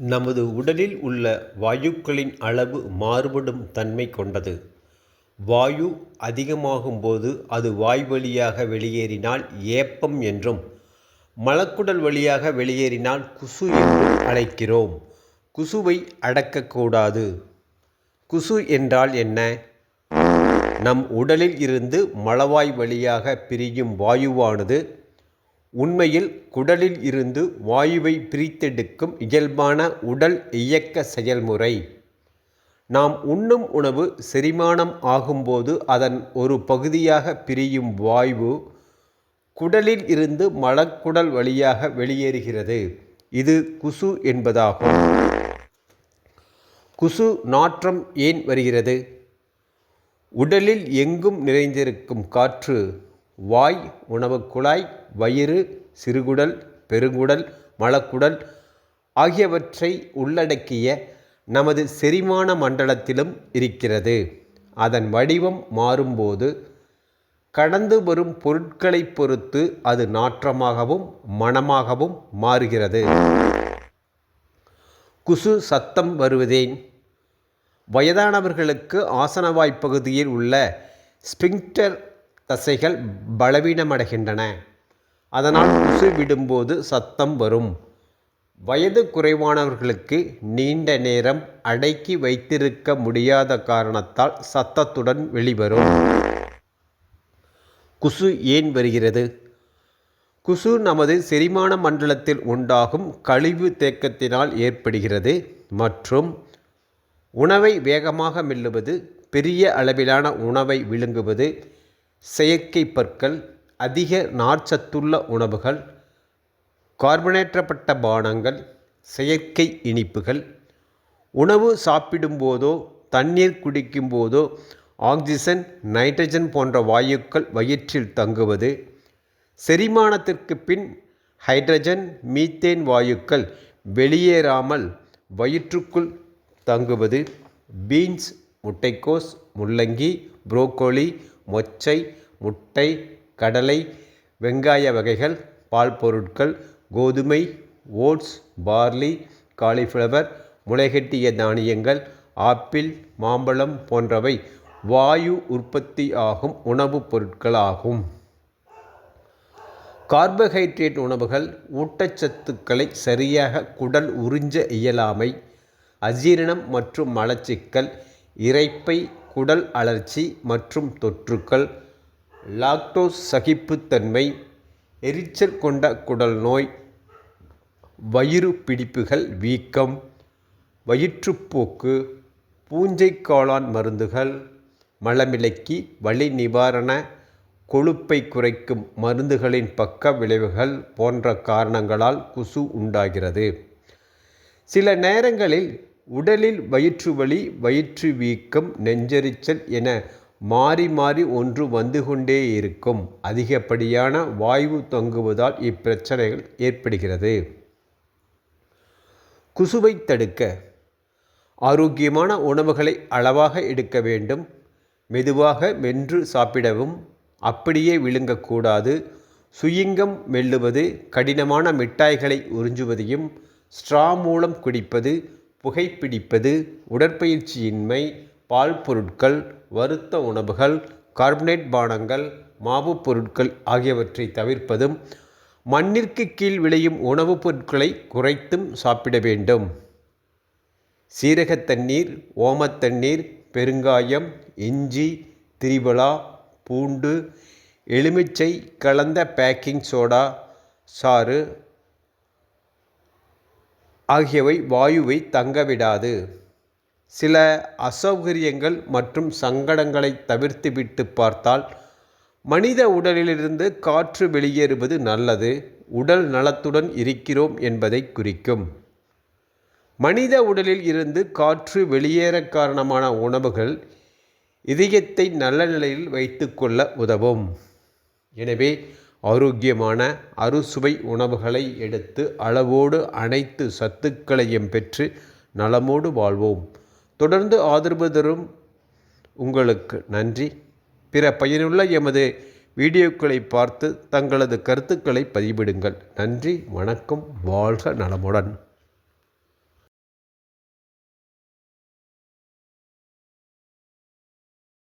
நமது உடலில் உள்ள வாயுக்களின் அளவு மாறுபடும் தன்மை கொண்டது. வாயு அதிகமாகும்போது அது வாய்வழியாக வெளியேறினால் ஏப்பம் என்றும், மலக்குடல் வழியாக வெளியேறினால் குசு என்றும் அழைக்கிறோம். குசுவை அடக்கக்கூடாது குசு என்றால் என்ன? நம் உடலில் இருந்து மலவாய் வழியாக பிரியும் வாயுவானது உண்மையில் குடலில் இருந்து வாயுவை பிரித்தெடுக்கும் இயல்பான உடல் இயக்க செயல்முறை. நாம் உண்ணும் உணவு செரிமானம் ஆகும்போது அதன் ஒரு பகுதியாக பிரியும் வாயு குடலில் இருந்து மலக்குடல் வழியாக வெளியேறுகிறது. இது குசு என்பதாகும். குசு நாற்றம் ஏன் வருகிறது? உடலில் எங்கும் நிறைந்திருக்கும் காற்று வாய், உணவுக்குழாய், வயிறு, சிறுகுடல், பெருங்குடல், மலக்குடல் ஆகியவற்றை உள்ளடக்கிய நமது செரிமான மண்டலத்திலும் இருக்கிறது. அதன் வடிவம் மாறும்போது கடந்து வரும் பொருட்களைப் பொறுத்து அது நாற்றமாகவும் மணமாகவும் மாறுகிறது. குசு சத்தம் வருவதேன்? வயதானவர்களுக்கு ஆசனவாய் பகுதியில் உள்ள ஸ்பிங்க்டர் தசைகள் பலவீனமடைகின்றன. அதனால் குசு விடும்போது சத்தம் வரும். வயது குறைவானவர்களுக்கு நீண்ட நேரம் அடக்கி வைத்திருக்க முடியாத காரணத்தால் சத்தத்துடன் வெளிவரும். குசு ஏன் வருகிறது? குசு நமது செரிமான மண்டலத்தில் உண்டாகும் கழிவு தேக்கத்தினால் ஏற்படுகிறது மற்றும் உணவை வேகமாக மெல்லுவது, பெரிய அளவிலான உணவை விழுங்குவது, செயற்கை பற்கள், அதிக நார்ச்சத்துள்ள உணவுகள், கார்பனேற்றப்பட்ட பானங்கள், செயற்கை இனிப்புகள், உணவு சாப்பிடும்போதோ தண்ணீர் குடிக்கும்போதோ ஆக்சிஜன், நைட்ரஜன் போன்ற வாயுக்கள் வயிற்றில் தங்குவது, செரிமானத்திற்கு பின் ஹைட்ரஜன், மீத்தேன் வாயுக்கள் வெளியேறாமல் வயிற்றுக்குள் தங்குவது, பீன்ஸ், முட்டைக்கோஸ், முள்ளங்கி, புரோக்கோலி, மொச்சை, முட்டை, கடலை, வெங்காய வகைகள், பால் பொருட்கள், கோதுமை, ஓட்ஸ், பார்லி, காலிஃப்ளவர் முளைகட்டிய தானியங்கள், ஆப்பிள், மாம்பழம் போன்றவை வாயு உற்பத்தியாகும் உணவுப் பொருட்களாகும். கார்போஹைட்ரேட் உணவுகள் ஊட்டச்சத்துக்களை சரியாக குடல் உறிஞ்ச இயலாமை, அஜீரணம் மற்றும் மலச்சிக்கல், இரைப்பை குடல் அழற்சி மற்றும் தொற்றுக்கள், லாக்டோஸ் சகிப்புத்தன்மை, எரிச்சல் கொண்ட குடல் நோய், வயிறு பிடிப்புகள், வீக்கம், வயிற்றுப்போக்கு, பூஞ்சை காளான் மருந்துகள், மலமிளக்கி, வலி நிவாரண, கொழுப்பை குறைக்கும் மருந்துகளின் பக்க விளைவுகள் போன்ற காரணங்களால் குசு உண்டாகிறது. சில நேரங்களில் உடலில் வயிற்று வலி வயிற்று வீக்கம், நெஞ்செரிச்சல் என மாறி மாறி ஒன்று வந்து கொண்டே இருக்கும். அதிகப்படியான வாயு தொங்குவதால் இப்பிரச்சனைகள் ஏற்படுகிறது. குசுவை தடுக்க ஆரோக்கியமான உணவுகளை அளவாக எடுக்க வேண்டும். மெதுவாக மென்று சாப்பிடவும், அப்படியே விழுங்கக்கூடாது சுயிங்கம் மெல்லுவது, கடினமான மிட்டாய்களை உறிஞ்சுவதையும், ஸ்ட்ரா மூலம் குடிப்பது, புகைப்பிடிப்பது, உடற்பயிற்சியின்மை, பால் பொருட்கள், வறுத்த உணவுகள், கார்பனேட் பானங்கள், மாவுப் பொருட்கள் ஆகியவற்றை தவிர்ப்பதும், மண்ணிற்கு கீழ் விளையும் உணவுப் பொருட்களை குறைத்தும் சாப்பிட வேண்டும். சீரகத் தண்ணீர், பெருங்காயம், இஞ்சி, திரிபலா, பூண்டு, எலுமிச்சை கலந்த பேக்கிங் சோடா சாறு ஆகியவை வாயுவை தங்கவிடாது. சில அசௌகரியங்கள் மற்றும் சங்கடங்களை தவிர்த்துவிட்டு பார்த்தால் மனித உடலிலிருந்து காற்று வெளியேறுவது நல்லது, உடல் நலத்துடன் இருக்கிறோம் என்பதைக் குறிக்கும். மனித உடலில் இருந்து காற்று வெளியேற காரணமான உணவுகள் இதயத்தை நல்ல நிலையில் வைத்துக்கொள்ள உதவும். எனவே ஆரோக்கியமான அறுசுவை உணவுகளை எடுத்து அளவோடு அனைத்து சத்துக்களையும் பெற்று நலமோடு வாழ்வோம். தொடர்ந்து ஆதரவு தரும் உங்களுக்கு நன்றி. பிற பயனுள்ள எமது வீடியோக்களை பார்த்து தங்களது கருத்துக்களை பதிவிடுங்கள். நன்றி, வணக்கம், வாழ்க நலமுடன்.